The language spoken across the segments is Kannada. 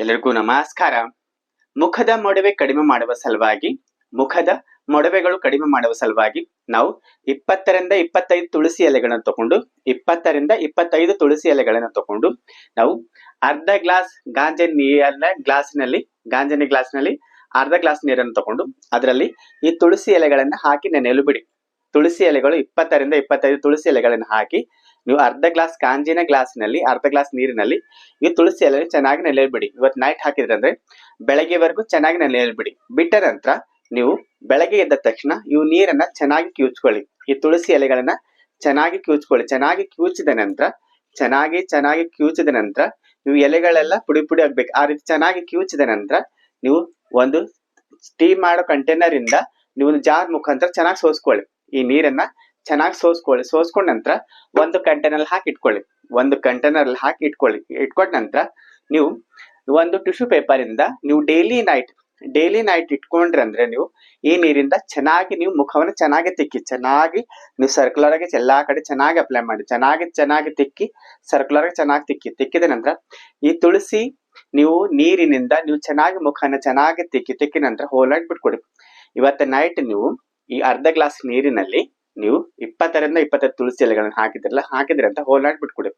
ಎಲ್ಲರಿಗೂ ನಮಸ್ಕಾರ. ಮುಖದ ಮೊಡವೆ ಕಡಿಮೆ ಮಾಡುವ ಸಲುವಾಗಿ, ಮುಖದ ಮೊಡವೆಗಳು ಕಡಿಮೆ ಮಾಡುವ ಸಲುವಾಗಿ ನಾವು ಇಪ್ಪತ್ತರಿಂದ ಇಪ್ಪತ್ತೈದು ತುಳಸಿ ಎಲೆಗಳನ್ನು ತಗೊಂಡು, ಇಪ್ಪತ್ತರಿಂದ ಇಪ್ಪತ್ತೈದು ತುಳಸಿ ಎಲೆಗಳನ್ನು ತಗೊಂಡು ನಾವು ಅರ್ಧ ಗ್ಲಾಸ್ ಗಾಂಜೆ ನೀರನ್ನ ಗ್ಲಾಸ್ನಲ್ಲಿ, ಗಾಂಜನಿ ಗ್ಲಾಸ್ನಲ್ಲಿ ಅರ್ಧ ಗ್ಲಾಸ್ ನೀರನ್ನು ತಗೊಂಡು ಅದರಲ್ಲಿ ಈ ತುಳಸಿ ಎಲೆಗಳನ್ನ ಹಾಕಿ ನೆನೆಯಲು ಬಿಡಿ. ತುಳಸಿ ಎಲೆಗಳು ಇಪ್ಪತ್ತರಿಂದ ಇಪ್ಪತ್ತೈದು ತುಳಸಿ ಎಲೆಗಳನ್ನು ಹಾಕಿ ನೀವು ಅರ್ಧ ಗ್ಲಾಸ್ ಕಾಂಜಿನ ಗ್ಲಾಸ್ನಲ್ಲಿ ಅರ್ಧ ಗ್ಲಾಸ್ ನೀರಿನಲ್ಲಿ ಈ ತುಳಸಿ ಎಲೆ ಚೆನ್ನಾಗಿ ನೆಲೆಯಲ್ಬಿಡಿ. ಇವತ್ತು ನೈಟ್ ಹಾಕಿದ್ರೆ ಅಂದ್ರೆ ಬೆಳಗ್ಗೆವರೆಗೂ ಚೆನ್ನಾಗಿ ನೆಲೆಯಲ್ಬಿಡಿ. ಬಿಟ್ಟ ನಂತರ ನೀವು ಬೆಳಗ್ಗೆ ಎದ್ದ ತಕ್ಷಣ ಇವು ನೀರನ್ನ ಚೆನ್ನಾಗಿ ಕಿವುಚ್ಕೊಳ್ಳಿ. ಈ ತುಳಸಿ ಎಲೆಗಳನ್ನ ಚೆನ್ನಾಗಿ ಕಿವುಚ್ಕೊಳ್ಳಿ. ಚೆನ್ನಾಗಿ ಕಿವುಚಿದ ನಂತರ, ಚೆನ್ನಾಗಿ ಚೆನ್ನಾಗಿ ಕಿವುಚಿದ ನಂತರ ನೀವು ಎಲೆಗಳೆಲ್ಲ ಪುಡಿ ಪುಡಿ ಆಗ್ಬೇಕು. ಆ ರೀತಿ ಚೆನ್ನಾಗಿ ಕಿವುಚಿದ ನಂತರ ನೀವು ಒಂದು ಸ್ಟೀಮ್ ಮಾಡೋ ಕಂಟೈನರ್ ಇಂದ ನೀವು ಜಾರ್ ಮುಖಾಂತರ ಚೆನ್ನಾಗಿ ಸೋಸ್ಕೊಳ್ಳಿ. ಈ ನೀರನ್ನ ಚೆನ್ನಾಗಿ ಸೋಸ್ಕೊಳ್ಳಿ. ಸೋಸ್ಕೊಂಡ ನಂತರ ಒಂದು ಕಂಟೈನರ್ ಹಾಕಿ ಇಟ್ಕೊಳ್ಳಿ. ಒಂದು ಕಂಟೈನರ್ ಹಾಕಿ ಇಟ್ಕೊಳ್ಳಿ. ಇಟ್ಕೊಂಡ ನಂತರ ನೀವು ಒಂದು ಟಿಶ್ಯೂ ಪೇಪರ್ ಇಂದ ನೀವು ಡೈಲಿ ನೈಟ್ ಡೈಲಿ ನೈಟ್ ಇಟ್ಕೊಂಡ್ರೆ ಅಂದ್ರೆ ನೀವು ಈ ನೀರಿಂದ ಚೆನ್ನಾಗಿ ನೀವು ಮುಖವನ್ನು ಚೆನ್ನಾಗಿ ತಿಕ್ಕಿ, ಚೆನ್ನಾಗಿ ನೀವು ಸರ್ಕ್ಯುಲರ್ ಆಗಿ ಎಲ್ಲಾ ಕಡೆ ಚೆನ್ನಾಗಿ ಅಪ್ಲೈ ಮಾಡಿ. ಚೆನ್ನಾಗಿ ಚೆನ್ನಾಗಿ ತಿಕ್ಕಿ ಸರ್ಕ್ಯುಲರ್ ಆಗಿ ಚೆನ್ನಾಗಿ ತಿಕ್ಕಿ. ತಿಕ್ಕಿದ ನಂತರ ಈ ತುಳಸಿ ನೀವು ನೀರಿನಿಂದ ನೀವು ಚೆನ್ನಾಗಿ ಮುಖನ ಚೆನ್ನಾಗಿ ತಿಕ್ಕಿ ತಿಕ್ಕಿ ನಂತರ ಹೋಲಾಗಿ ಬಿಟ್ಕೊಡಿ. ಇವತ್ತು ನೈಟ್ ನೀವು ಈ ಅರ್ಧ ಗ್ಲಾಸ್ ನೀರಿನಲ್ಲಿ ನೀವು ಇಪ್ಪತ್ತರಿಂದ ಇಪ್ಪತ್ತೈದು ತುಳಸಿ ಎಲೆಗಳನ್ನ ಹಾಕಿದ್ರಲ್ಲ, ಹಾಕಿದ್ರೆ ಅಂತ ಹೋಲಾಡ್ ಬಿಟ್ಕೊಡಿ.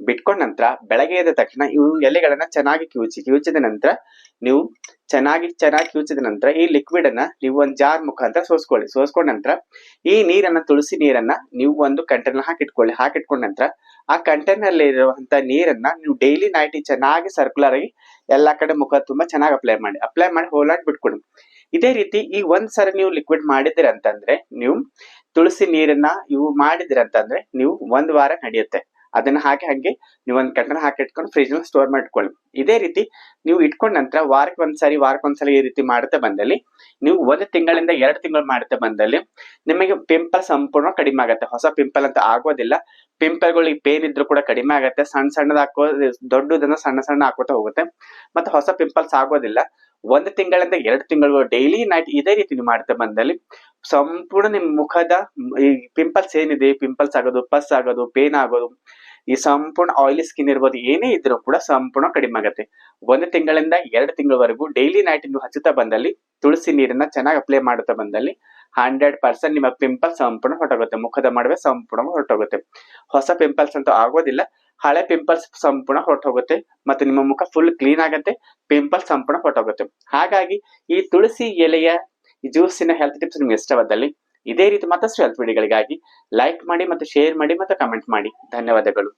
ಬಿಟ್ಕೊಂಡ ನಂತರ ಬೆಳಗ್ಗೆ ಎದ್ದ ತಕ್ಷಣ ಇವು ಎಲೆಗಳನ್ನ ಚೆನ್ನಾಗಿ ಕಿವುಚಿ, ಕಿವುಚಿದ ನಂತರ ನೀವು ಚೆನ್ನಾಗಿ ಚೆನ್ನಾಗಿ ಕಿವುಚಿದ ನಂತರ ಈ ಲಿಕ್ವಿಡ್ ಅನ್ನ ನೀವು ಒಂದು ಜಾರ್ ಮುಖಾಂತರ ಸೋಸ್ಕೊಳ್ಳಿ. ಸೋಸ್ಕೊಂಡ ನಂತರ ಈ ನೀರನ್ನ, ತುಳಸಿ ನೀರನ್ನ ನೀವು ಒಂದು ಕಂಟೈನರ್ ಹಾಕಿಟ್ಕೊಳ್ಳಿ. ಹಾಕಿಟ್ಕೊಂಡ ನಂತರ ಆ ಕಂಟೈನರ್ ಇರುವಂತ ನೀರನ್ನ ನೀವು ಡೈಲಿ ನೈಟ್ ಚೆನ್ನಾಗಿ ಸರ್ಕ್ಯುಲರ್ ಆಗಿ ಎಲ್ಲಾ ಕಡೆ ಮುಖ ತುಂಬಾ ಚೆನ್ನಾಗಿ ಅಪ್ಲೈ ಮಾಡಿ. ಅಪ್ಲೈ ಮಾಡಿ ಹೋಲಾಡ್ ಬಿಟ್ಕೊಡಿ. ಇದೇ ರೀತಿ ಈ ಒಂದ್ ಸರಿ ನೀವು ಲಿಕ್ವಿಡ್ ಮಾಡಿದ್ರೆ ಅಂತಂದ್ರೆ ನೀವು ತುಳಸಿ ನೀರನ್ನ ಇವು ಮಾಡಿದಿರ ಅಂತಂದ್ರೆ ನೀವು ಒಂದ್ ವಾರ ನಡೆಯುತ್ತೆ. ಅದನ್ನ ಹಾಕಿ ಹಂಗೆ ನೀವು ಒಂದ್ ಕಂಟನ್ ಹಾಕಿ ಇಟ್ಕೊಂಡು ಫ್ರಿಜ್ನ ಸ್ಟೋರ್ ಮಾಡ್ಕೊಳ್ಳಿ. ಇದೇ ರೀತಿ ನೀವು ಇಟ್ಕೊಂಡ ನಂತರ ವಾರಕ್ಕೆ ಒಂದ್ಸರಿ, ವಾರಕ್ಕೆ ಒಂದ್ಸಲ ಈ ರೀತಿ ಮಾಡುತ್ತಾ ಬಂದಲ್ಲಿ, ನೀವು ಒಂದು ತಿಂಗಳಿಂದ ಎರಡು ತಿಂಗಳು ಮಾಡುತ್ತಾ ಬಂದಲ್ಲಿ ನಿಮಗೆ ಪಿಂಪಲ್ ಸಂಪೂರ್ಣ ಕಡಿಮೆ ಆಗುತ್ತೆ. ಹೊಸ ಪಿಂಪಲ್ ಅಂತ ಆಗೋದಿಲ್ಲ. ಪಿಂಪಲ್ಗಳು ಈ ಪೇನ್ ಇದ್ರು ಕೂಡ ಕಡಿಮೆ ಆಗುತ್ತೆ. ಸಣ್ಣ ಸಣ್ಣದ ಹಾಕೋ ದೊಡ್ಡದನ್ನ ಸಣ್ಣ ಸಣ್ಣ ಹಾಕೋತಾ ಹೋಗುತ್ತೆ. ಮತ್ತೆ ಹೊಸ ಪಿಂಪಲ್ಸ್ ಆಗೋದಿಲ್ಲ. ಒಂದು ತಿಂಗಳಿಂದ ಎರಡು ತಿಂಗಳು ಡೈಲಿ ನೈಟ್ ಇದೇ ರೀತಿ ನೀವು ಮಾಡ್ತಾ ಬಂದಲ್ಲಿ ಸಂಪೂರ್ಣ ನಿಮ್ಮ ಮುಖದ ಈ ಪಿಂಪಲ್ಸ್ ಏನಿದೆ ಪಿಂಪಲ್ಸ್ ಆಗೋದು ಪಸ್ ಆಗೋದು ಪೇನ್ ಆಗೋದು, ಈ ಸಂಪೂರ್ಣ ಆಯಿಲಿ ಸ್ಕಿನ್ ಇರ್ಬೋದು, ಏನೇ ಇದ್ರೂ ಕೂಡ ಸಂಪೂರ್ಣ ಕಡಿಮೆ ಆಗುತ್ತೆ. ಒಂದು ತಿಂಗಳಿಂದ ಎರಡು ತಿಂಗಳವರೆಗೂ ಡೈಲಿ ನೈಟ್ ನೀವು ಹಚ್ಚುತ್ತಾ ಬಂದಲ್ಲಿ ತುಳಸಿ ನೀರನ್ನ ಚೆನ್ನಾಗಿ ಅಪ್ಲೈ ಮಾಡುತ್ತಾ ಬಂದಲ್ಲಿ ಹಂಡ್ರೆಡ್ ಪರ್ಸೆಂಟ್ ನಿಮ್ಮ ಪಿಂಪಲ್ಸ್ ಸಂಪೂರ್ಣ ಹೊರಟೋಗುತ್ತೆ. ಮುಖದ ಮಾಡುವೆ ಸಂಪೂರ್ಣ ಹೊರಟೋಗುತ್ತೆ. ಹೊಸ ಪಿಂಪಲ್ಸ್ ಅಂತೂ ಆಗೋದಿಲ್ಲ. ಹಳೆ ಪಿಂಪಲ್ಸ್ ಸಂಪೂರ್ಣ ಹೊರಟೋಗುತ್ತೆ ಮತ್ತೆ ನಿಮ್ಮ ಮುಖ ಫುಲ್ ಕ್ಲೀನ್ ಆಗುತ್ತೆ ಪಿಂಪಲ್ಸ್ ಸಂಪೂರ್ಣ ಹೊರಟೋಗುತ್ತೆ. ಹಾಗಾಗಿ ಈ ತುಳಸಿ ಎಲೆಯ ಜ್ಯೂಸಿನ ಹೆಲ್ತ್ ಟಿಪ್ಸ್ ನಿಮ್ಗೆ ಇಷ್ಟವಾದಲ್ಲಿ ಇದೇ ರೀತಿ ಮತ್ತಷ್ಟು ಹೆಲ್ತ್ ವಿಡಿಯೋಗಳಿಗಾಗಿ ಲೈಕ್ ಮಾಡಿ ಮತ್ತು ಶೇರ್ ಮಾಡಿ ಮತ್ತು ಕಮೆಂಟ್ ಮಾಡಿ. ಧನ್ಯವಾದಗಳು.